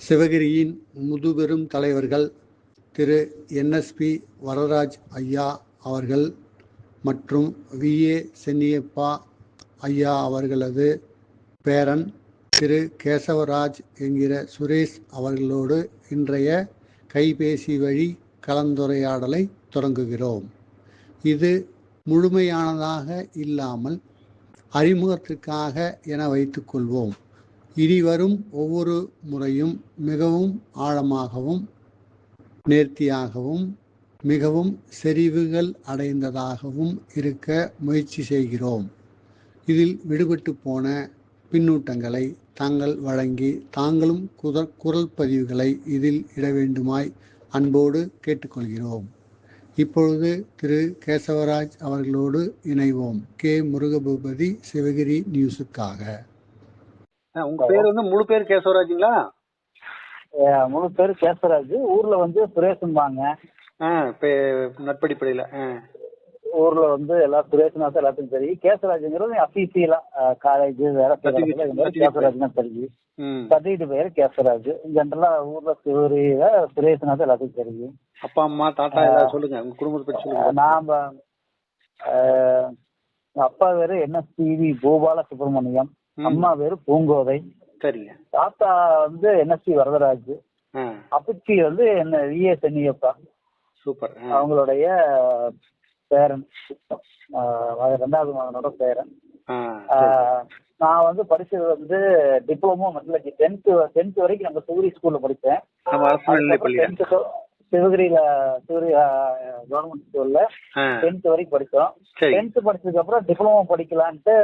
சிவகிரியின் முதுபெரும் தலைவர்கள் திரு என்எஸ்பி வரராஜ் ஐயா அவர்கள் மற்றும் விஏ சென்னியப்பா ஐயா அவர்களது பேரன் திரு கேசவராஜ் என்கிற சுரேஷ் அவர்களோடு இன்றைய கைபேசி வழி கலந்துரையாடலை தொடங்குகிறோம். இது முழுமையானதாக இல்லாமல் அறிமுகத்திற்காக என வைத்துக்கொள்வோம் இனிவரும் ஒவ்வொரு முறையும் மிகவும் ஆழமாகவும் நேர்த்தியாகவும் மிகவும் செறிவுகள் அடைந்ததாகவும் இருக்க முயற்சி செய்கிறோம். இதில் விடுபட்டு போன பின்னூட்டங்களை தாங்கள் வழங்கி தாங்களும் குத குரல் பதிவுகளை இதில் இட வேண்டுமாய் அன்போடு கேட்டுக்கொள்கிறோம். இப்பொழுது திரு. கேசவராஜ் அவர்களோடு இணைவோம். கே. முருகபூபதி சிவகிரி நியூஸுக்காக. உங்க பேர் வந்து முழு பேர் கேசவராஜுங்களா? முழு பேர் கேசவராஜ். ஊர்ல வந்து சுரேஷன்பாங்க. நட்படிப்படையில் ஊர்ல வந்து எல்லா சுரேஷனா தான் எல்லாத்துக்கும் தெரியும். கேசவராஜ்ங்கிறது அபிசியலா காலேஜ் வேற. கேசவராஜ்னா தெரியும். சர்டிஃபிகேட் பேர் கேசவராஜ். ஜென்ரலா ஊர்ல சிவரியில சுரேஷனா தான் எல்லாத்துக்கும் தெரியும். அப்பா அம்மா தாத்தா எல்லாம் சொல்லுங்க. உங்க குடும்பத்தை பற்றி சொல்லுங்க. நாம அப்பா பேரு என்எஸ்டிவி பூபால சுப்பிரமணியம். அம்மா பேரு பூங்கோதை. சரிங்க. தாத்தா வந்து என்எஸ்டி வரதராஜ். அப்பச்சி வந்து என்ன விஏ சென்னியப்பா. சூப்பர். அவங்களுடைய பேரன். ரெண்டாவது மகனோட பேரன். நான் வந்து படிச்சது வந்து டிப்ளமோ மெட்ரலஜி டென்த் டென்த் வரைக்கும் நம்ம சிவகிரி ஸ்கூல்ல டென்த் சிவகிரியில சிவகிரி கவர்மெண்ட் ஸ்கூல்ல டென்த் வரைக்கும் படிச்சோம் சரி. டென்த் படிச்சதுக்கு அப்புறம் டிப்ளமோ படிக்கலான்ட்டு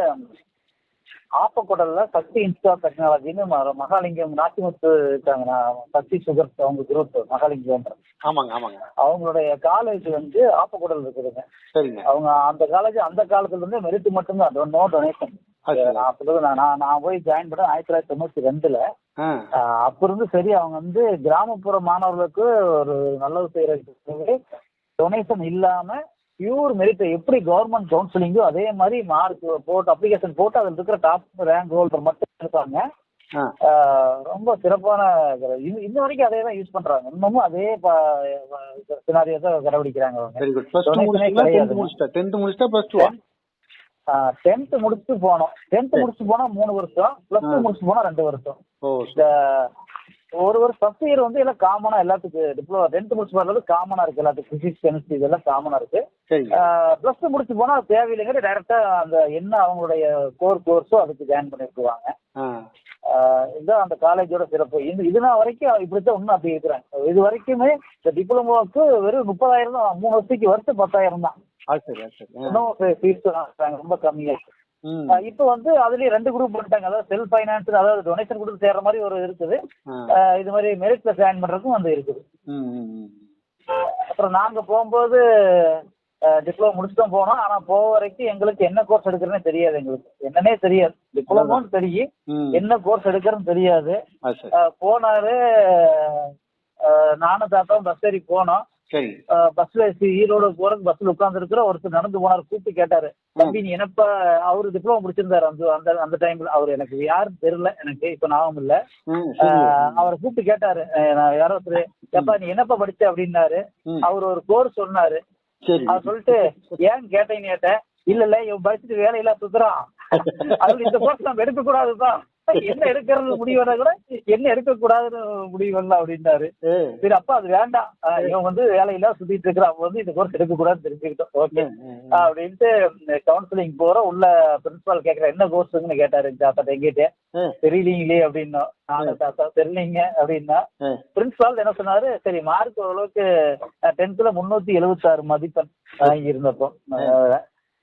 ஆப்பக்கூடல்ல சக்தி இன்ஸ்டியூட் ஆஃப் டெக்னாலஜின்னு மகாலிங்கம் நாச்சிமுத்து இருக்காங்க நான் சக்தி சுகர் அவங்க குரூப் மகாலிங்கம் ஆமாங்க ஆமாங்க. அவங்களுடைய காலேஜ் வந்து ஆப்பக்கூடல் இருக்குதுங்க. சரிங்க. அவங்க அந்த காலேஜ் அந்த காலத்துல இருந்து மெரிட் மட்டும்தான். No donation. நான் சொல்றது நான் நான் போய் ஜாயின் பண்ண ஆயிரத்தி தொள்ளாயிரத்தி தொண்ணூத்தி ரெண்டுல. அப்ப இருந்து சரி அவங்க வந்து கிராமப்புற மாணவர்களுக்கு ஒரு நல்லது செய்யறதுக்கு டொனேஷன் இல்லாம பியூர் மெரிட் எப்படி கவர்மெண்ட் கவுன்சிலிங்கோ அதே மாதிரி மார்க் போட்டு அப்ளிகேஷன் போட்டு அதில் இருக்கிற டாப் ரேங்க் ஹோல்டர் மட்டும் ஆஹ் ரொம்ப சிறப்பான இன்ன வரைக்கும் அதே தான் யூஸ் பண்றாங்க. இன்னமும் அதே சினாரியோ தான் கடைபிடிக்கிறாங்க அவங்க. டென்த் முடிச்சிட்டா? ப்ளஸ் டென்த் முடிச்சுட்டு போனோம். டென்த் முடிச்சுட்டு போனா மூணு வருஷம். பிளஸ் டூ ஆ. முடிச்சுட்டு போனா ரெண்டு வருஷம். இந்த ஒரு ஒரு ஃபர்ஸ்ட் இயர் வந்து எல்லாம் காமனா எல்லாத்துக்கும் டிப்ளமோ டென்த் முடிச்சு போறது காமனா இருக்கு எல்லாத்துக்கும். பிசிக்ஸ் கெமிஸ்ட்ரி இதெல்லாம் காமனா இருக்கு. பிளஸ் டூ முடிச்சு போனா அது தேவையில்லைங்கிற டைரக்டா அந்த என்ன அவங்களுடைய கோர் கோர்ஸோ அதுக்கு ஜாயின் பண்ணிருக்குவாங்க. இதுதான் அந்த காலேஜோட சிறப்பு. இது இதுனா வரைக்கும் இப்படித்தான் இன்னும் அப்படி இருக்கிறாங்க இது வரைக்குமே இந்த டிப்ளமோவுக்கு வெறும் முப்பதாயிரம் தான் மூணு வருஷத்துக்கு வருஷம் பத்தாயிரம் தான். இன்னும் ஃபீஸ் ரொம்ப கம்மியா ஆஹ் இப்போ வந்து அதுலயே ரெண்டு குரூப் பண்ணிட்டாங்க அதாவது செல்ஃப் ஃபைனான்ஸ் அதாவது டொனேஷன் கொடுத்து சேர்ற மாதிரி ஒரு இருக்குது. இது மாதிரி மெரிட்ல ஜாயின் பண்றதுக்கும் வந்து இருக்குது. அப்புறம் நாங்க போகும்போது டிப்ளமோ முடிச்சுட்டு போனோம். ஆனா போக வரைக்கும் எங்களுக்கு என்ன கோர்ஸ் எடுக்கிறதுனே தெரியாது எங்களுக்கு. என்னன்னே தெரியாது. டிப்ளமோன்னு தெரியும். என்ன கோர்ஸ் எடுக்கிறதுன்னு தெரியாது. போனாரு நானும் தாத்தாவும் பஸ் ஏறி போனோம். சரி. பஸ்ல ஈரோடு போறதுக்கு பஸ்ல உட்கார்ந்து இருக்கிற ஒருத்தர் நடந்து போனாரு கூப்பிட்டு கேட்டாரு. தம்பி நீ என்னப்பா அவரு டிப்ளமோ முடிச்சிருந்தாரு அந்த அந்த அந்த டைம்ல அவர் எனக்கு யாருன்னு தெரியல எனக்கு இப்ப ஞாபகம் இல்ல. அவரை கூப்பிட்டு கேட்டாரு. நான் யாரோ ஒருத்தர் ஏப்பா நீ என்னப்பா படிச்ச? அப்படின்னாரு. அவர் ஒரு கோர்ஸ் சொன்னாரு. அவர் சொல்லிட்டு ஏன் கேட்டேன்னு கேட்டேன். இல்ல இல்ல இவன் படிச்சுட்டு வேலையில சுத்துறான். அதுல இந்த கோர்ஸ் நம்ம எடுக்க கூடாதுதான் என்ன எடுக்கிறது முடிவு கூட என்ன எடுக்க கூடாதுன்னு முடிவு பண்ணலாம் அப்படின்னாரு ஏ சரி அப்பா அது வேண்டாம். இவன் வந்து வேலையில சுத்திட்டு இருக்கிறான். அப்ப வந்து இந்த கோர்ஸ் எடுக்க கூடாதுன்னு தெரிஞ்சுக்கிட்டோம். ஓகே அப்படின்ட்டு கவுன்சிலிங் போற உள்ள பிரின்சிபால் கேக்குற என்ன கோர்ஸ்னு கேட்டாரு தாத்தா எங்கிட்ட தெரியலீங்களே அப்படின்னா. தாத்தா தெரியலீங்க அப்படின்னா. பிரின்சிபால் என்ன சொன்னாரு சரி மார்க் ஓரளவுக்கு டென்த்ல முன்னூத்தி எழுபத்தி ஆறு மதிப்பெண் வாங்கி இருந்தப்போ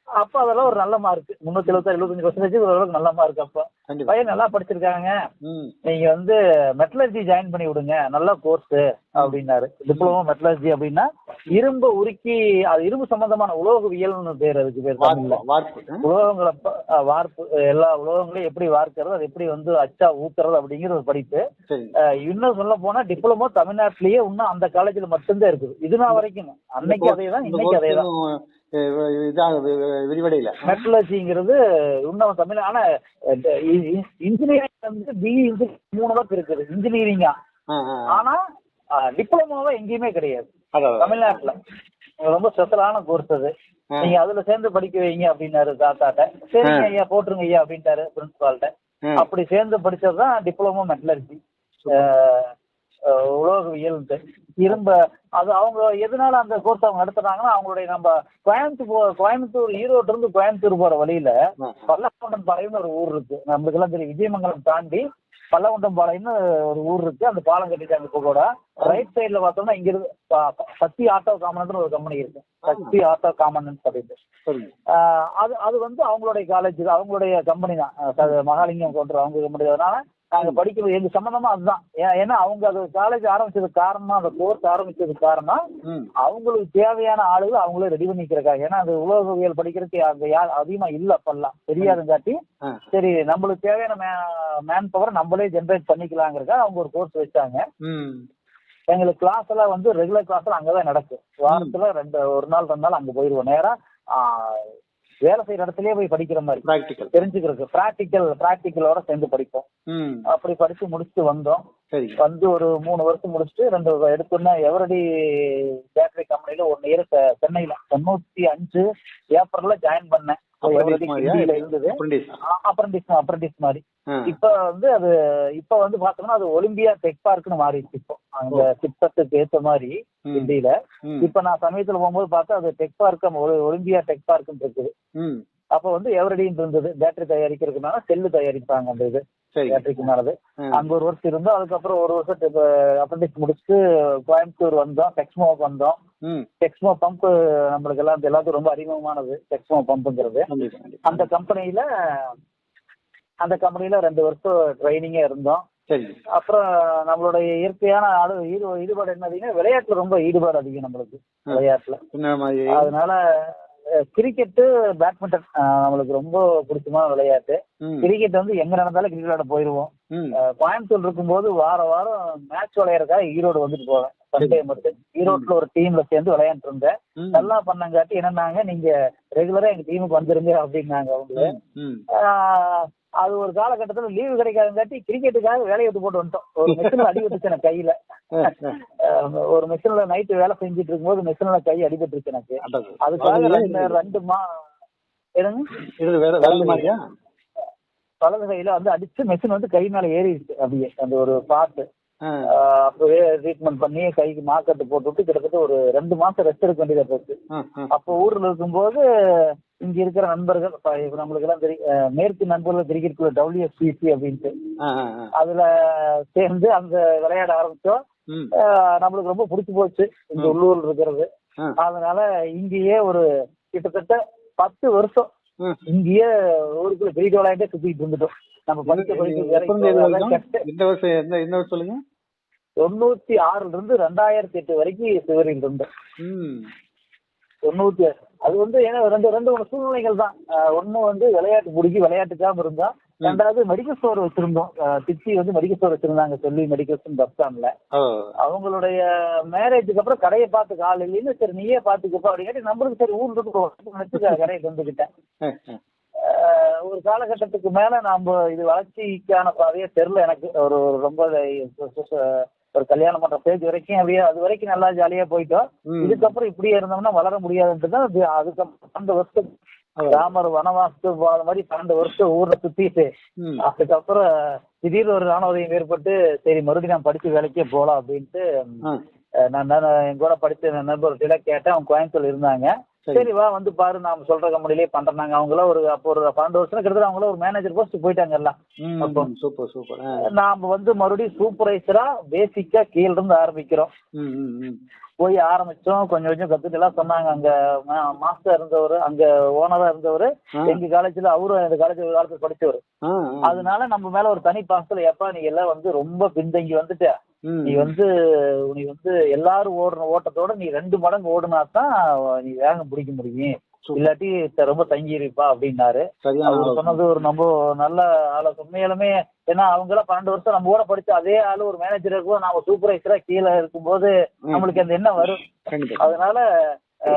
அப்ப அதெல்லாம் ஒரு நல்ல மார்க் முன்னூத்தி எழுபத்தாறு எழுபத்தஞ்சு பர்சன்டேஜ் ஓரளவுக்கு நல்ல மார்க் அப்போ. பையன் நல்லா படிச்சிருக்காங்க. நீங்க வந்து மெட்டலர்ஜி ஜாயின் பண்ணி விடுங்க. நல்ல கோர்ஸ் அப்படின்னாரு. டிப்ளமோ மெட்டலர்ஜி அப்படின்னா இரும்பு உருக்கி அது இரும்பு சம்பந்தமான உலோகவியல்னு பேர் அதுக்கு பேர்? உலோகங்களை வார்ப்பு எல்லா உலோகங்களையும் எப்படி வார்க்கிறது அது எப்படி வந்து அச்சா ஊத்துறது அப்படிங்கிற ஒரு படிப்பு. இன்னும் சொல்ல போனா டிப்ளமோ தமிழ்நாட்டிலேயே இன்னும் அந்த காலேஜ்ல மட்டும்தான் இருக்குது. இதுனா வரைக்கும். அன்னைக்கு அதே தான் இன்னைக்கு அதே தான் கோர்ஸ் இன்னும், இதா வி- விரிவடையில. மெட்ரலஜிங்கிறது இன்னும் தமிழ் ஆனா இன்ஜினியரிங் வந்து பிஇ மூணு அளவுக்கு இருக்குது இன்ஜினியரிங்கா. ஆனா டிப்ளமோவா எங்கேயுமே கிடையாது. தமிழ்நாட்டுல. ரொம்ப ஸ்பெஷலான கோர்ஸ் அது. நீங்க அதுல சேர்ந்து படிக்க வைங்க அப்படின்னாரு தாத்தாட்ட. சரிங்க ஐயா போட்டுருங்க ஐயா அப்படின்ட்டாரு பிரின்சிபால்ட்ட ஆ. அப்படி சேர்ந்து படிச்சதுதான் டிப்ளமோ மெட்டலர்ஜி உலோகவியல் இரும்ப அது அவங்க எதனால அந்த கோர்ஸ் அவங்க நடத்துறாங்கன்னா அவங்களுடைய நம்ம கோயம்புத்தூர் கோயம்புத்தூர் ஈரோட்ல இருந்து கோயம்புத்தூர் போற வழியில ஆ. பல்லக்கொண்டம் பாளையம்னு ஒரு ஊர் இருக்கு. நம்மளுக்கு எல்லாம் தெரியும். விஜயமங்கலம் தாண்டி பல்லவண்டம் பாளையம்னு ஒரு ஊர் இருக்கு. அந்த பாலம் கட்டிட்டாங்க இப்போ கூட ரைட் சைடுல பார்த்தோம்னா இங்க இருந்து சக்தி ஆட்டோ காமனன்ட்னு ஒரு கம்பெனி இருக்கு. சக்தி ஆட்டோ சரிங்க ஆஹ் அது அது வந்து அவங்களுடைய காலேஜ் அவங்களுடைய கம்பெனி தான். மகாலிங்கம் கவுண்டர் அவங்க கம்பெனி அதனால நாங்க படிக்கிறது எங்க சம்பந்தமா அதுதான். ஏன்னா அவங்க அது காலேஜ் ஆரம்பிச்சதுக்கு காரணம் அந்த கோர்ஸ் ஆரம்பிச்சதுக்கு காரணம் அவங்களுக்கு தேவையான ஆளுகள் அவங்களே ரெடி பண்ணிக்கிறக்காக ஏன்னா அந்த உலோகவியல் படிக்கிறதுக்கு அங்க யார் அதிகமா இல்ல அப்பெல்லாம். தெரியாதுங்காட்டி. சரி நம்மளுக்கு தேவையான மேன் பவர் நம்மளே ஜென்ரேட் பண்ணிக்கலாங்கிறதுக்காக அவங்க ஒரு கோர்ஸ் வச்சாங்க. ம். எங்களுக்கு கிளாஸ் எல்லாம் வந்து ரெகுலர் கிளாஸ் எல்லாம் அங்கதான் நடக்கும். வாரத்துல ரெண்டு ஒரு நாள் ரெண்டு நாள் அங்க போயிருவோம். நேரா ஆ, வேலை செய்யற இடத்துலயே போய் படிக்கிற மாதிரி. ப்ராக்டிக்கல் தெரிஞ்சுக்கிறதுக்கு ப்ராக்டிக்கல் ப்ராக்டிக்கலோட சேர்ந்து படிப்போம். அப்படி படிச்சு முடிச்சுட்டு வந்தோம். வந்து ஒரு மூணு வருஷம் முடிச்சுட்டு ரெண்டு எடுத்தோன்னே எவரடி பேட்டரி கம்பெனில ஒன் இயர் சென்னையில. தொண்ணூத்தி அஞ்சு ஏப்ரல்ல ஜாயின் பண்ணேன். அப்ரண்டிஸ் அப்ரண்டிஸ் மாதிரி. இப்ப வந்து அது இப்ப வந்து பாத்தோம்னா அது ஒலிம்பியா டெக் பார்க்னு மாறிடுச்சு இப்போ. அந்த திட்டத்துக்கு ஏத்த மாதிரி. ஹிந்தியில. இப்ப நான் சமயத்துல போகும்போது பார்த்தா அது டெக் பார்க் ஒலிம்பியா டெக் பார்க்னு இருக்குது. அப்ப வந்து எவரடின்னு இருந்தது பேட்டரி தயாரிக்கிறதுனால செல்லு தயாரிப்பாங்க அந்த இது பேட்டரிக்கு மேலது. அங்க ஒரு வருஷம் இருந்தோம் அதுக்கப்புறம் ஒரு வருஷம் அப்ரண்டிஸ் முடிச்சுட்டு கோயம்புத்தூர் வந்தோம் டெக்ஸ்மோக்கு வந்தோம். டெக்ஸ்மோ பம்ப் நம்மளுக்கு எல்லாம் எல்லாத்துக்கும் ரொம்ப அறிமுகமானது டெக்ஸ்மோ பம்புங்கிறது அந்த கம்பெனியில அந்த கம்பெனில ரெண்டு வருஷம் ட்ரைனிங்கே இருந்தோம். அப்புறம் நம்மளுடைய இயற்கையான ஆளு ஈடு ஈடுபாடு என்ன அதிகம் விளையாட்டுல ரொம்ப ஈடுபாடு அதிகம் நம்மளுக்கு விளையாட்டுல. அதனால கிரிக்கெட்டு பேட்மிண்டன் நம்மளுக்கு ரொம்ப பிடிச்சமான விளையாட்டு. கிரிக்கெட் வந்து எங்க நடந்தாலும் கிரிக்கெட் விளையாட போயிருவோம். கோயம்புத்தூர் இருக்கும்போது வார வாரம் மேட்ச் விளையாடுறதுக்காக ஈரோடு வந்துட்டு போவேன். சண்டே மட்டும். ஈரோட்ல ஒரு டீம்ல சேர்ந்து விளையாண்டு இருந்தேன். நல்லா பண்ணங்காட்டி என்னன்னாங்க நீங்க ரெகுலரா எங்க டீமுக்கு வந்துருங்க அப்படின்னாங்க அவங்க. அது ஒரு காலகட்டத்துல லீவு கிடைக்காதங்காட்டி கிரிக்கெட்டுக்காக வேலையை விட்டு போட்டு வந்துட்டோம். ஒரு மிஷின்ல அடி விட்டுச்சு எனக்கு கையில. ஒரு மிஷின்ல நைட்டு வேலை செஞ்சுட்டு இருக்கும்போது மிஷின்ல கை அடிபட்டுருச்சு எனக்கு. அதுக்காக ரெண்டு ரெண்டு மா என்னங்க? வலது கையில வந்து அடிச்சு மிஷின் வந்து கை மேல ஏறிடுச்சு அப்படியே அந்த ஒரு பாட்டு. அப்பவே ட்ரீட்மெண்ட் பண்ணி கைக்கு மாக்கட்டு போட்டுவிட்டு கிட்டத்தட்ட ஒரு ரெண்டு மாசம் ரெஸ்ட் எடுக்க வேண்டியதா போச்சு. அப்போ ஊர்ல இருக்கும்போது இங்க இருக்கிற நண்பர்கள் இப்ப நம்மளுக்கு எல்லாம் தெரியும் மேற்கு நண்பர்கள் கிரிக்கெட் டபிள்யூஎஸ்பிசி அப்படின்ட்டு. அதுல சேர்ந்து அங்க விளையாட ஆரம்பிச்சோம். நம்மளுக்கு ரொம்ப பிடிச்சு போச்சு. இந்த உள்ளூர்ல இருக்கிறது. அதனால இங்கேயே ஒரு கிட்டத்தட்ட பத்து வருஷம். இங்கேயே ஊருக்குள்ள கிரிக்கெட் விளையாண்டே சுத்திட்டு இருந்துட்டோம். நம்ம படிச்ச படிப்பு. இந்த வருஷம்? இந்த வருஷம்? சொல்லுங்க? தொண்ணூத்தி ஆறுல இருந்து ரெண்டாயிரத்தி எட்டு வரைக்கும் சிவரில் இருந்தேன் ம். தொண்ணூத்தி ஆறு. அது வந்து ஏன்னா ரெண்டு ரெண்டு மூணு சூழ்நிலைகள் தான். ஒண்ணு வந்து விளையாட்டு பிடிக்கி விளையாட்டுக்காம இருந்தோம் ரெண்டாவது மெடிக்கல் ஸ்டோர் வச்சிருந்தோம். திருச்சி வந்து மெடிக்கல் ஸ்டோர் வச்சிருந்தாங்க சொல்லி மெடிக்கல் பஸ் ஸ்டாண்ட்ல அவங்களுடைய மேரேஜுக்கு அப்புறம் கடையை பார்த்து கால் இல்லைன்னு சரி நீயே பாத்துக்கப்பா அப்படிங்காட்டி நம்மளுக்கு சரி ஊர்ல இருந்து நினைச்சு கடையை வந்துகிட்டேன் ஒரு காலகட்டத்துக்கு மேல நாம இது வளர்ச்சிக்கான பாதையே தெரியல எனக்கு. ஒரு ரொம்ப ஒரு கல்யாணம் பண்ற ஸ்டேஜ் வரைக்கும் அப்படியே அது வரைக்கும் நல்லா ஜாலியா போயிட்டோம். இதுக்கப்புறம் இப்படியே இருந்தோம்னா வளர முடியாதுன்ட்டு தான் அது- அதுக்கப்புறம் பன்னெண்டு வருஷத்துக்கு ராமர் வனவாசத்துக்கு போன மாதிரி பன்னெண்டு வருஷம் ஊர்ல சுத்திட்டு. அதுக்கப்புறம் திடீர்னு ஒரு ராணுவதையும் ஏற்பட்டு சரி மறுபடியும் நான் படிச்சு வேலைக்கே போலாம் அப்படின்ட்டு நான் என் கூட படிச்ச நண்பர்கிட்ட கேட்டேன். அவங்க கோயம்புத்தூர்ல இருந்தாங்க. சரி. வா வந்து பாரு நாம சொல்ற கம்பெனிலே பண்றாங்க அவங்கள ஒரு அப்போ ஒரு பன்னெண்டு வருஷம் கிட்டத்தட்ட அவங்கள ஒரு மேனேஜர் போஸ்ட் போயிட்டாங்க எல்லாம். Super super. நாம வந்து மறுபடியும் சூப்பர்வைசரா பேசிக்கா கீழ இருந்து ஆரம்பிக்கிறோம். போய் ஆரம்பிச்சோம் கொஞ்சம் கொஞ்சம் கத்துட்டு எல்லாம் சொன்னாங்க அங்க மாஸ்டர் இருந்தவர் அங்க ஓனரா இருந்தவர். எங்க காலேஜ்ல அவரும் இந்த காலேஜ் ஒரு காலத்துல படிச்சவர். அதனால நம்ம மேல ஒரு தனி பாசத்துல எப்பா நீ எல்லாம் வந்து ரொம்ப பின்தங்கி வந்துட்ட. நீ வந்து நீ வந்து எல்லாரும் ஓடுற ஓட்டத்தோட நீ ரெண்டு மடங்கு ஓடுனா தான் நீ வேகம் பிடிக்க முடியும். இல்லாட்டி ரொம்ப தங்கி இருப்பா அப்படின்னாரு அவர். சொன்னது ஒரு ரொம்ப நல்ல ஆலோசனை உண்மையாலுமே ஏன்னா அவங்க எல்லாம் பன்னெண்டு வருஷம் நம்ம கூட படிச்ச அதே ஆளு ஒரு மேனேஜர் இருக்கும். நாம சூப்பர்வைசரா கீழே இருக்கும்போது. நம்மளுக்கு அந்த எண்ணம் வரும். அதனால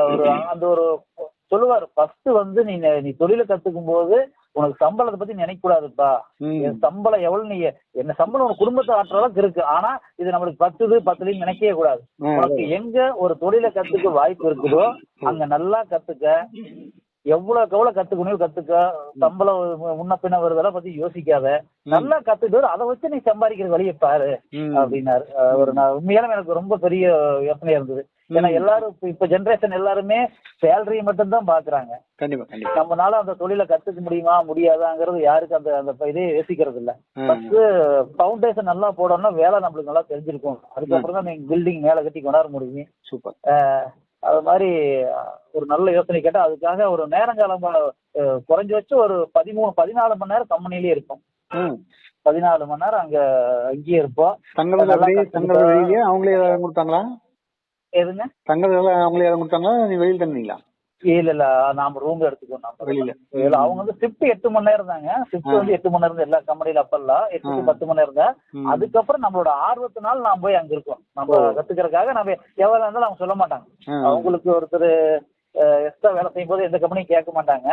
ஒரு அந்த ஒரு சொல்லுவார் ஃபர்ஸ்ட் வந்து நீ நீ தொழிலை கத்துக்கும் போது உனக்கு சம்பளத்தை பத்தி நினைக்க கூடாதுப்பா. என் சம்பளம் எவ்வளவு நீ என்ன சம்பளம் உனக்கு குடும்பத்தை ஆட்டுற அளவுக்கு இருக்கு. ஆனா இது நம்மளுக்கு பத்துது பத்துலயும் நினைக்கவே கூடாது. உனக்கு எங்க ஒரு தொழிலை கத்துக்க வாய்ப்பு இருக்குதோ அங்க நல்லா கத்துக்க. எவ்வளவுக்கு எவ்வளவு கத்துக்கணும் கத்துக்க. சம்பளம் முன்ன பின்ன வருதெல்லாம் பத்தி யோசிக்காத. நல்லா கத்துட்டு அதை வச்சு நீ சம்பாதிக்கிற வழியை பாரு. அப்படின்னாரு. ஒரு நான் உண்மையாலுமே எனக்கு ரொம்ப பெரிய யோசனையா இருந்தது. ஏன்னா எல்லாரும் இப்ப- ஜெனரேஷன் எல்லாருமே சேலரி மட்டும் தான் பாக்குறாங்க. கண்டிப்பா கண்டிப்பா. நம்மனால அந்த தொழிலை கத்துக்க முடியுமா முடியாதாங்கிறது யாருக்கு அந்த அந்த இதே யோசிக்கிறது இல்ல. ஃபர்ஸ்ட் ஃபவுண்டேஷன் நல்லா போடணும்னா வேலை நம்மளுக்கு நல்லா தெரிஞ்சிருக்கும். அதுக்கப்புறம் தான் நீங்க பில்டிங் மேல கட்டி கொண்டாட முடியும். சூப்பர். அது மாதிரி ஒரு நல்ல யோசனை கேட்டா அதுக்காக ஒரு நேரங்காலம் அஹ், குறைஞ்சபட்சம் ஒரு பதிமூணு பதினாலு மணி நேரம் கம்பெனிலேயே இருக்கும். பதினாலு மணி நேரம் அங்க அங்கேயே இருப்போம். அவங்களே கொடுத்தாங்களா? எதுங்க? தங்குறது எல்லாம் அவங்களே ஏதாவது கொடுத்தாங்களா நீ வெளியில் தங்குனீங்களா? இல்ல இல்ல. நாம ரூம் எடுத்துக்கோ நம்ம வெளியில. இல்ல, அவங்க வந்து ஷிஃப்ட் எட்டு மணி நேரம் தாங்க. ஷிஃப்ட் வந்து எட்டு மணி நேரம் எல்லா கம்பெனில அப்பெல்லாம் எட்டு. பத்து மணி நேரம் தான். அதுக்கப்புறம் நம்மளோட ஆர்வத்தினால நாம் போய் அங்க இருக்கோம். நம்ம கத்துக்கிறதுக்காக நம்ம எவ்வளவு இருந்தாலும் அவங்க சொல்ல மாட்டாங்க. அவங்களுக்கு ஒருத்தர் எக்ஸ்ட்ரா வேலை செய்யும் போது எந்த கம்பெனியும் கேட்க மாட்டாங்க.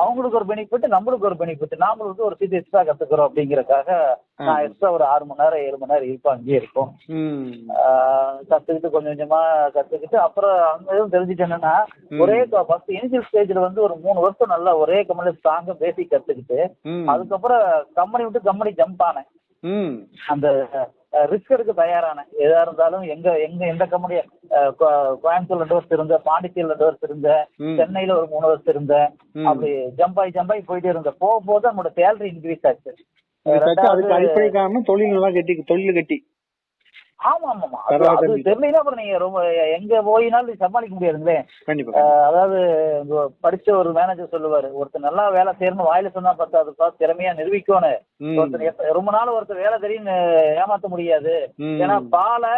அவங்களுக்கு ஒரு பெனிஃபிட் நம்மளுக்கு ஒரு பெனிஃபிட் நாமளும் வந்து ஒரு சீட் எக்ஸ்ட்ரா கத்துக்கிறோம் அப்படிங்கறதுக்காக நான் எக்ஸ்ட்ரா ஒரு ஆறு மணி நேரம் ஏழு மணி நேரம் இருப்போம். அங்கேயே இருக்கும் கத்துக்கிட்டு கொஞ்சம் கொஞ்சமா கத்துக்கிட்டு அப்புறம் அங்க எதுவும் தெரிஞ்சுட்டு என்னன்னா ஒரே ஃபர்ஸ்ட் இனிஷியல் ஸ்டேஜ்ல வந்து ஒரு மூணு வருஷம் நல்லா ஒரே கம்பெனில ஸ்ட்ராங்கா பேசிக் கத்துக்கிட்டு. அதுக்கப்புறம் கம்பெனி விட்டு கம்பெனி ஜம்ப் ஆனேன். அந்த ரிஸ்க் எடுக்க தயாரானேன் எதா இருந்தாலும் எங்க எங்க எந்த கம்பெனி கோயம்புத்தூர் ரெண்டு வருஷம் இருந்தேன் பாண்டிச்சேரி ரெண்டு வருஷம் இருந்தேன். சென்னையில ஒரு மூணு வருஷம் இருந்தேன். அப்படி ஜம்ப் ஆகி ஜம்ப் ஆகி போயிட்டே இருந்தேன் போக போக நம்மளோட சேலரி இன்க்ரீஸ் ஆச்சு தொழில் நல்லா கட்டி தொழில் கட்டி ஆமா ஆமா அது-. தெரியலன்னா அப்புறம் நீங்க ரொம்ப எங்க போயினாலும் சமாளிக்க முடியாதுங்களே. அதாவது படிச்ச ஒரு மேனேஜர் சொல்லுவாரு ஒருத்தர் நல்லா வேலை செய்யணும் வாயில சொன்னா பத்தாதுப்பா திறமையா நிரூபிக்கணும். ஒருத்தர் ரொம்ப நாள் ஒருத்தர் வேலை தெரியும் ஏமாத்த முடியாது. ஏன்னா பாலை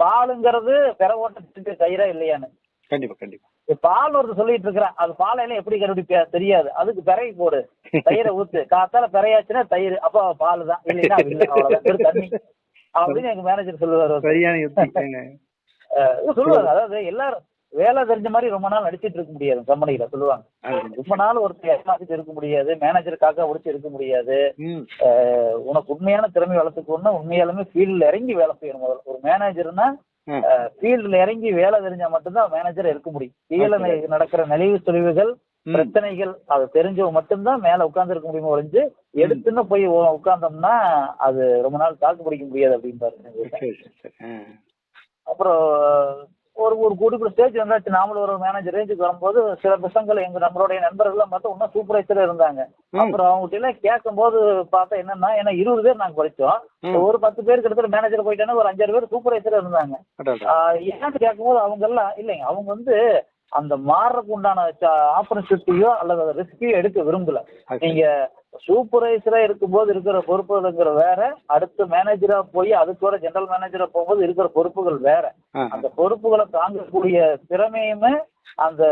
பாலுங்கிறது பெற ஓட்டத்துக்கு கயிறா இல்லையான்னு. கண்டிப்பா கண்டிப்பா. இப்ப பால் ஒருத்தர் சொல்லிட்டு இருக்கிறான் அது பாலையில எப்படி கண்டுபிடிப்ப தெரியாது. அதுக்கு பிறகு போடு. தயிரை ஊத்து. காத்தால பிறையாச்சுன்னா தயிர் அப்ப பால் தான் இல்லைன்னா தண்ணி. அப்படின்னு எங்க மேனேஜர் சொல்லுவாரு. சரியான சொல்லுவாங்க அதாவது எல்லாரும் வேலை தெரிஞ்ச மாதிரி ரொம்ப நாள் நடிச்சிட்டு இருக்க முடியாது கம்பெனில சொல்லுவாங்க. ரொம்ப நாள் ஒருத்தர் ஏமாத்திட்டு இருக்க முடியாது. மேனேஜர் காக்கா உடிச்சு இருக்க முடியாது. உனக்கு உண்மையான திறமை வளர்த்துக்கணும்னா உண்மையாலுமே ஃபீல்ட்ல இறங்கி வேலை செய்யணும் முதல்ல. ஒரு மேனேஜர்னா. ஃபீல்ட்ல இறங்கி வேலை தெரிஞ்சா மட்டும்தான் மேனேஜர் இருக்க முடியும். கீழே நடக்கிற நலிவு தொழிவுகள் ம். பிரச்சனைகள் அது தெரிஞ்சவங்க மட்டும்தான் மேல உட்கார்ந்து இருக்க முடியுமோ ஒழிஞ்சு எடுத்துன்னு போய் உட்கார்ந்தோம்னா அது ரொம்ப நாள் தாக்கு பிடிக்க முடியாது அப்படின்னு ஆ. அப்புறம் ஒரு ஒரு குறிப்பிட்ட ஸ்டேஜ் வந்தாச்சு. நாமளும் ஒரு மேனேஜர் ரேஞ்சுக்கு வரும்போது சில பசங்கள் எங்க நம்மளுடைய நண்பர்கள்லாம் பார்த்தா இன்னும் சூப்பர்வைசர் இருந்தாங்க. அப்புறம் அவங்ககிட்ட எல்லாம் கேட்கும்போது பார்த்தா என்னன்னா ஏன்னா இருபது பேர் நாங்க படிச்சோம். ம். ஒரு பத்து பேர் கிட்டத்தட்ட மேனேஜர் போயிட்டாங்க ஒரு அஞ்சாறு பேர் சூப்பர்வைசர் இருந்தாங்க. ஏன்னு கேட்கும்போது அவங்க எல்லாம் இல்லைங்க அவங்க வந்து அந்த மாறுறதுக்கு உண்டான ஆப்பர்ச்சுனிட்டியோ அல்லது ரிஸ்கையோ எடுக்க விரும்பல. நீங்க சூப்பர்வைசரா இருக்கும்போது இருக்கிற பொறுப்புகளுங்கிற வேற அடுத்து மேனேஜரா போய் அதுக்கூட ஜெனரல் மேனேஜரா போகும்போது இருக்கிற பொறுப்புகள் வேற. அந்த பொறுப்புகளை தாங்கக்கூடிய திறமையுமே அந்த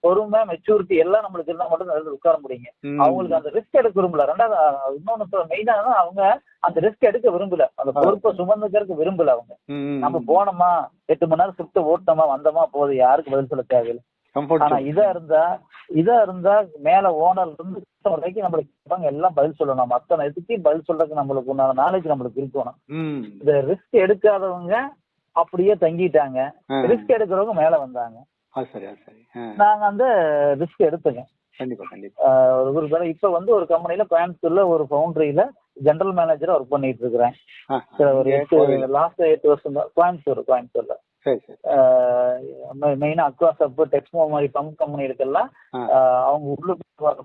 பொறுமை மெச்சூரிட்டி எல்லாம் நம்மளுக்கு இருந்தா மட்டும் தான் உட்கார முடியுங்க. அவங்களுக்கு அந்த ரிஸ்க் எடுக்க விரும்பல. ரெண்டாவது இன்னொன்னு மெயினா அவங்க அந்த ரிஸ்க் எடுக்க விரும்பல. அந்த பொறுப்பை சுமந்துக்கிறதுக்கு விரும்பல அவங்க. நம்ம போனோமா? எட்டு மணி நேரம் ஷிஃப்ட் ஓட்டோமா? வந்தோமா? போதும் யாருக்கு பதில் சொல்ல தேவையில்லை. ஆனா. இதா இருந்தா இதா இருந்தா மேல ஓனர் இருந்து வரைக்கும் நம்மளுக்கு எல்லாம் பதில் சொல்லணும். அத்தனை இதுக்கு பதில் சொல்றதுக்கு நம்மளுக்கு உண்டான நாலேஜ் நம்மளுக்கு இருக்கணும். இந்த ரிஸ்க் எடுக்காதவங்க அப்படியே தங்கிட்டாங்க. ரிஸ்க் எடுக்கிறவங்க மேல வந்தாங்க. அது சரி அது சரி. ஆ. நாங்க அந்த ரிஸ்க் எடுத்துங்க கண்டிப்பா ஒரு இப்ப வந்து ஒரு கம்பெனில கோயம்புத்தூர்ல ஒரு ஃபவுண்டரியில ஜெனரல் மேனேஜரா ஒர்க் பண்ணிட்டு இருக்கிறேன். ஒரு எட்டு. லாஸ்ட் எட்டு வருஷம் தான். கோயம்புத்தூர் கோயம்புத்தூர்ல. மெயினா அக்வா சப்பு டெக்ஸ்மோ மாதிரி பம்ப் கம்பெனி இருக்குல்ல. ஆஹ் அவங்க வர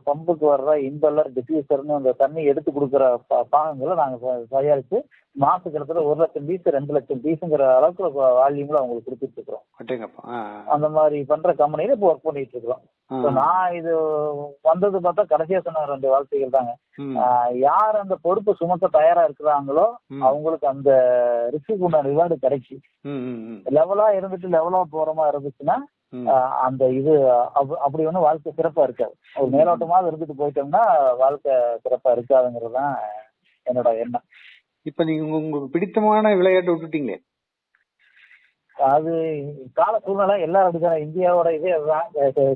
பம்புக்கு வர்ற இம்பெல்லர் டிஃபியூசர்னு அந்த தண்ணி எடுத்து கொடுக்குற பாகங்களை நாங்க தயா- தயாரிச்சு மாச கிட்டத்தட்ட ஒரு லட்சம் பீஸ் ரெண்டு லட்சம் பீஸுங்கிற அளவுக்கு வால்யூம்ல அவங்களுக்கு கொடுத்துட்டு இருக்கிறோம். அந்த மாதிரி பண்ற கம்பெனில இப்போ ஒர்க் பண்ணிட்டு இருக்கிறோம். நான் இது வந்தது பார்த்தா கடைசியா சொன்ன ரெண்டு வார்த்தைகள் தாங்க. யார் அந்த பொறுப்பு சுமத்த தயாரா இருக்கிறாங்களோ. அவங்களுக்கு அந்த ரிஸ்க்கு உண்டான ரிவார்டு ம். லெவலா இருந்துட்டு லெவலா போறமா இருந்துச்சுன்னா அந்த இது அப்ப- அப்படி ஒன்றும் வாழ்க்கை சிறப்பா இருக்காது. ஒரு மேலோட்டமாக இருந்துட்டு போயிட்டோம்னா வாழ்க்கை சிறப்பா இருக்காதுங்கிறது தான் என்னோட எண்ணம். இப்ப நீங்க உங்க- உங்களுக்கு பிடித்தமான விளையாட்டு விட்டுட்டீங்களே? அது கால சூழ்நிலை எல்லாரும் அப்படிதான். இந்தியாவோட இதே அதுதான்.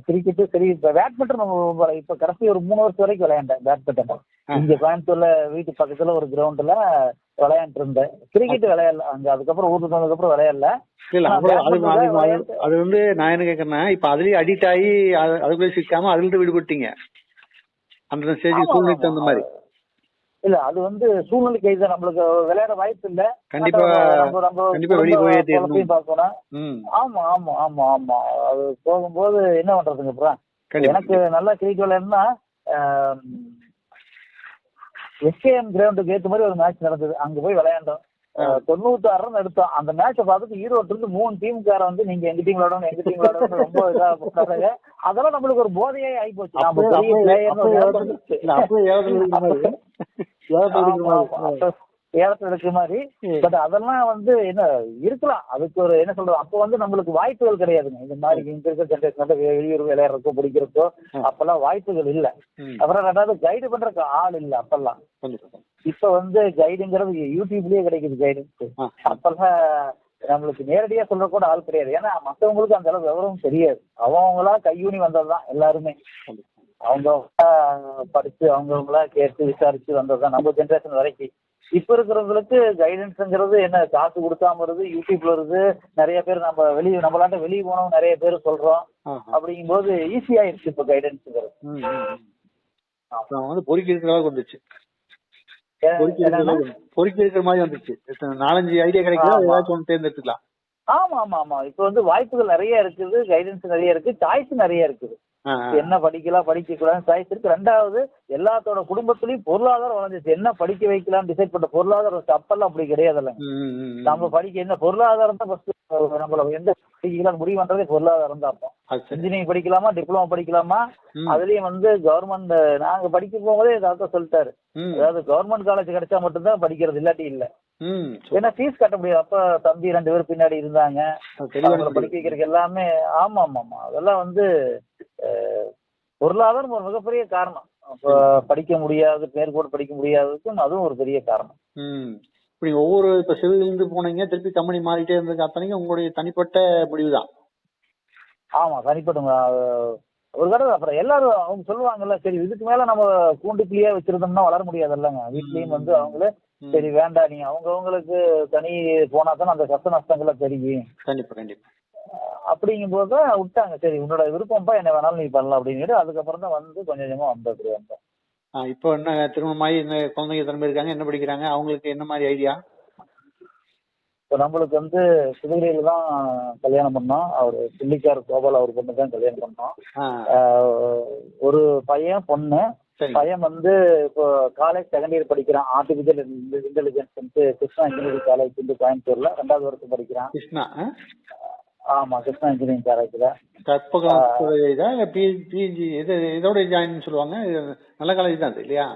சரி இப்ப பேட்மிண்டன் நம்ம இப்ப கடைசி ஒரு மூணு வருஷம் வரைக்கும் விளையாண்டேன் பேட்மிண்டன் இங்க கோயம்புத்தூர்ல வீட்டு பக்கத்துல ஒரு கிரவுண்ட்ல விளையாண்டு இருந்தேன் கிரிக்கெட் விளையாடல. அங்க அதுக்கப்புறம் ஊருக்கு வந்ததுக்கு அப்புறம் விளையாடல. இல்ல அது வந்து நான் என்ன கேக்குறேன்னா இப்ப அதுலயே அடிக்ட் ஆகி அது- அதுக்குள்ளே சிக்காம அதுல இருந்து விடுபட்டீங்க. அந்த ஸ்டேஜுக்கு சூழ்நிலைக்கு. தகுந்த மாதிரி. இல்ல அது வந்து சூழ்நிலைக்கு இது நம்மளுக்கு விளையாட வாய்ப்பு இல்ல. கண்டிப்பா கண்டிப்பா வெளிய போயே பார்க்கணும். ஆமா ஆமா ஆமா ஆமா. அது போகும்போது என்ன பண்றதுங்க அப்புறம் எனக்கு நல்லா கிரிக்கெட் விளையாடுனா எஸ்கேஎம் கிரவுண்டுக்கு ஏத்த மாதிரி ஒரு மேட்ச் நடந்தது. அங்க போய் விளையாண்டோம். தொண்ணூத்தி ஆறு ரன் எடுத்தோம். அந்த மேட்சை பார்த்துட்டு ஈரோட்ல இருந்து மூணு டீமுக்கார வந்து நீங்க எங்க டீம் விளையாடணும் எங்க டீம் விளையாடணும் ரொம்ப இதா அதெல்லாம் நம்மளுக்கு ஒரு போதையே ஆகி போச்சு. ஏலத்துல எடுக்கிற மாதிரி பட் அதெல்லாம் வந்து என்ன இருக்கலாம். அதுக்கு ஒரு என்ன சொல்றது அப்போ வந்து நம்மளுக்கு வாய்ப்புகள் கிடையாதுங்க. இந்த மாதிரி இங்க இருக்கிற ஜென்ரேஷன் வெளியூர் விளையாடுறதோ பிடிக்கிறதோ அப்பெல்லாம் வாய்ப்புகள் இல்ல. அப்புறம் ரெண்டாவது கைடு பண்றதுக்கு ஆள் இல்ல அப்பெல்லாம். இப்ப வந்து கைடுங்கிறது யூடியூப்லயே கிடைக்குது ஆ. அப்பெல்லாம் நம்மளுக்கு நேரடியா சொல்ற கூட ஆள் கிடையாது. ஏன்னா மத்தவங்களுக்கு அந்த அளவு விவரம் தெரியாது. அவங்களா கையூனி வந்ததுதான் எல்லாருமே. அவங்க படிச்சு அவங்கவுங்களா கேட்டு விசாரிச்சு வந்ததுதான். நம்ம ஜென்ரேஷன் வரைக்கும். இப்ப இருக்கிறவங்களுக்கு கைடன்ஸ்ங்கிறது என்ன காசு கொடுக்காம வருது யூடியூப்ல வருது நிறைய பேர் நம்ம வெளியே நம்மளாண்ட வெளியே போனவங்க நிறைய பேர் சொல்றோம் ஆஹா. அப்படிங்கும்போது ஈஸியாயிருச்சு இப்ப கைடன்ஸ்ங்கிறது. அப்புறம் வந்து பொறுக்கி இருக்கிற அளவுக்கு வந்துச்சு பொறுக்கி இருக்கிற மாதிரி வந்துச்சு நாலஞ்சு ஐடியா கிடைக்குதோ ஆமா. ஏதாச்சும் ஒன்று தேர்ந்தெடுத்துக்கலாம் ஆமா ஆமா ஆமா இப்ப வந்து வாய்ப்புகள் நிறைய இருக்குது கைடன்ஸ் நிறைய இருக்கு சாய்ஸ் நிறைய இருக்குது. என்ன படிக்கலாம் படிக்க கூடாது சாய்ஸ் இருக்கு ரெண்டாவது எல்லாத்தோட குடும்பத்திலயும் பொருளாதாரம் வளர்ந்துச்சு என்ன படிக்க வைக்கலாம் டிசைட் பண்ண பொருளாதாரம் வச்சு. அப்பெல்லாம் அப்படி கிடையாதுல்ல. நம்ம படிக்க என்ன பொருளாதாரம் தான் ஃபர்ஸ்ட் நம்மள எந்த படிக்கலாம் முடிவு பண்றதே பொருளாதாரம் தான் அப்போ. இன்ஜினியரிங் படிக்கலாமா டிப்ளமோ படிக்கலாமா. அதுலயும் வந்து கவர்மெண்ட் நாங்க படிக்க போகும்போதே தாத்தா சொல்லிட்டாரு அதாவது கவர்மெண்ட் காலேஜ் கிடைச்சா மட்டும்தான் படிக்கிறது இல்லாட்டி இல்ல. ஏன்னா ஃபீஸ் கட்ட முடியாது அப்ப தம்பி ரெண்டு பேரும் பின்னாடி இருந்தாங்க. படிக்க வைக்கிறதுக்கு எல்லாமே ஆமா ஆமா ஆமா அதெல்லாம் வந்து பொருளாதாரம் ஒரு மிகப்பெரிய காரணம். படிக்க முடியாது பேர் கூட படிக்க முடியாததுக்கும் அதுவும் ஒரு பெரிய காரணம். ம். இப்ப நீங்க ஒவ்வொரு இப்ப சிவில் இருந்து போனீங்க திருப்பி கம்பெனி மாறிட்டே இருந்ததுக்கு அத்தனைக்கும் உங்களுடைய தனிப்பட்ட முடிவு தான் ஆமா தனிப்பட்ட ஒரு கடை அப்புறம் எல்லாரும் அவங்க சொல்லுவாங்கல்ல சரி இதுக்கு மேல நம்ம கூண்டுக்குள்ளேயே வச்சிருந்தோம்னா வளர முடியாதுல்லங்க. வீட்லயும் வந்து அவங்களே சரி வேண்டாம் நீ அவங்க அவங்களுக்கு தனி போனா தான் அந்த கஷ்ட நஷ்டங்களை தெரியும். கண்டிப்பா கண்டிப்பா. அப்படிங்கும்போது தான் விட்டாங்க. சரி உன்னோட விருப்பம்ப்பா என்ன வேணாலும் நீ பண்ணலாம் அப்படின்னு அதுக்கப்புறம் தான் வந்து கொஞ்சம் கொஞ்சமா வந்தது வந்தேன் ஆ, இப்போ என்ன திருமணமாகி என்ன குழந்தைங்க எத்தனை இருக்காங்க? என்ன படிக்கிறாங்க? அவங்களுக்கு என்ன மாதிரி ஐடியா இப்போ நம்மளுக்கு வந்து சிவகிரியில தான் கல்யாணம் பண்ணோம். அவர் சில்லிக்கார் கோபால் அவர் பொண்ணு தான் கல்யாணம் பண்ணோம். ஒரு பையன் பொண்ணு. பையன் வந்து இப்போ காலேஜ் செகண்ட் இயர் படிக்கிறான். Artificial intelligence Krishna engineering college வந்து கோயம்புத்தூர்ல. ரெண்டாவது வருஷம் படிக்கிறான். கிருஷ்ணா? ஆமா கிருஷ்ணா இன்ஜினியரிங் காலேஜ்ல கற்பகம் இதா இல்லை பிஜி இது இதோட ஜாயின் சொல்லுவாங்க நல்ல காலேஜ் தான் அது இல்லையா?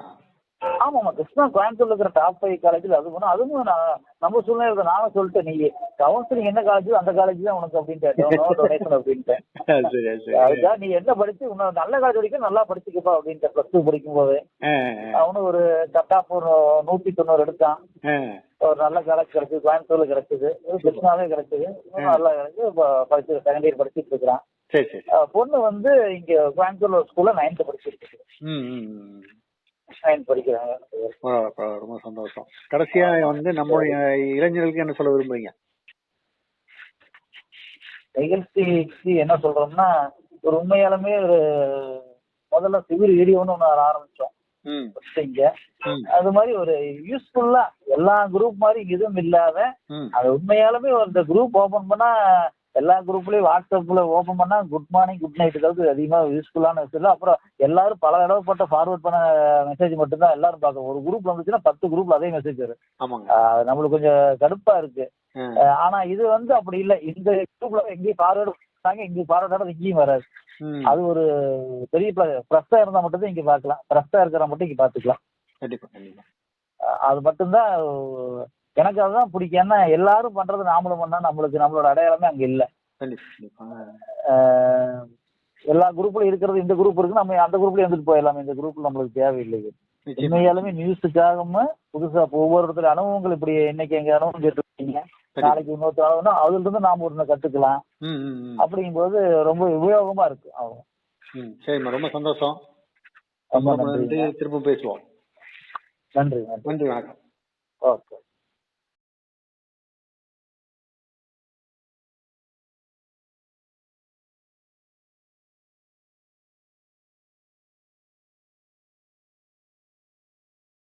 ஆமாமா கிருஷ்ணா கோயம்புத்தூர்ல இருக்கிற டாப் ஃபைவ் காலேஜ்ல அது போனா அதுவும் நான் நம்ம சூழ்நிலை நானும் சொல்லிட்டேன் நீ கவுன்சிலிங் என்ன காலேஜ் அந்த காலேஜ் தான் உனக்கு அப்படின்ட்டு டொனேஷன் அப்படின்ட்டேன். சரி அதுக்காக நீ என்ன படிச்சு உன்னை நல்ல காலேஜ் படிக்க நல்லா படிச்சுக்கப்பா அப்படின்ட்டு பிளஸ் டூ படிக்கும் போது ஆ, அவனும் ஒரு கட் ஆஃப் ஒரு நூத்தி தொண்ணூறு எடுத்தான். ஒரு நல்ல காலேஜ் கிடைச்சது கோயம்புத்தூர்ல கிடைச்சது கிருஷ்ணாவே கிடைச்சது. நல்லா கிடைச்சு படிச்சு செகண்ட் இயர் படிச்சுட்டு இருக்கிறான். பொண்ணு வந்து இங்க கோயம்புத்தூர்ல ஸ்கூல்ல நைன்த் படிச்சுட்டு நைன்த் படிக்கிறாங்க பரவாயில்ல பரவாயில்ல ரொம்ப சந்தோஷம். கடைசியா வந்து நம்மளுடைய இளைஞர்களுக்கு என்ன சொல்ல விரும்புறீங்க? நிகழ்ச்சிக்கு என்ன சொல்றோம்னா ஒரு உண்மையாலுமே ஒரு முதல்ல சிவில் ரேடியோன்னு ஒன்று ஆரம்பிச்சோம். இங்க. அது மாதிரி ஒரு யூஸ்ஃபுல்லா எல்லா குரூப் மாதிரி இதுவும் இல்லாத அது உண்மையாலுமே ஒரு இந்த குரூப் ஓபன் பண்ணா எல்லா குரூப்லயும் வாட்ஸ்அப்ல ஓபன் பண்ணா குட் மார்னிங் குட் நைட் அதாவது அதிகமா யூஸ்ஃபுல்லான விஷயம் அப்புறம் எல்லாரும் பல தடவை போட்ட ஃபார்வர்ட் பண்ண மெசேஜ் மட்டும் தான் எல்லாரும் பார்க்க ஒரு குரூப் வந்துச்சுன்னா பத்து குரூப்ல அதே மெசேஜ் வரும். நம்மளுக்கு கொஞ்சம் கடுப்பா இருக்கு. ஆனா இது வந்து அப்படி இல்ல. இந்த குரூப்ல எங்கேயும் ஃபார்வர்டு பண்ணாங்க இங்கேயும் ஃபார்வர்ட் ஆனது இங்கேயும் வராது. அது ஒரு பெரிய ப்ரெஸ்ஸா இருந்தா மட்டும் தான் இங்க பார்க்கலாம். ப்ரெஸ்ஸா இருக்கிற மட்டும் இங்க பாத்துக்கலாம் கண்டிப்பா கண்டிப்பா. அது மட்டும்தான் எனக்கு அதுதான் பிடிக்கும். ஏன்னா எல்லாரும் பண்றது நாமளும் பண்ணா நம்மளுக்கு நம்மளோட அடையாளமே அங்க இல்ல. எல்லா குரூப்ல இருக்கிறது இந்த குரூப் இருக்கு. நம்ம அந்த குரூப்ல இருந்துட்டு போயிடலாம். இந்த குரூப்ல நம்மளுக்கு தேவையில்லை உண்மையாலுமே நியூஸுக்காகவும் புதுசா ஒவ்வொருத்தர் அனுபவங்கள் இப்படி இன்னைக்கு எங்க அனுபவம் கேட்டுருக்கீங்க. நாளைக்கு இன்னொருத்தர் ஆகணும் அதுல இருந்து நாம ஒண்ணு கத்துக்கலாம். ம் ம் ம். அப்படிங்கும்போது ரொம்ப உபயோகமா இருக்கு. அவங்க சரிம்மா. ரொம்ப சந்தோஷம். ரொம்ப திரும்ப பேசுவோம். நன்றி நன்றி. நன்றி வணக்கம். ஓகே.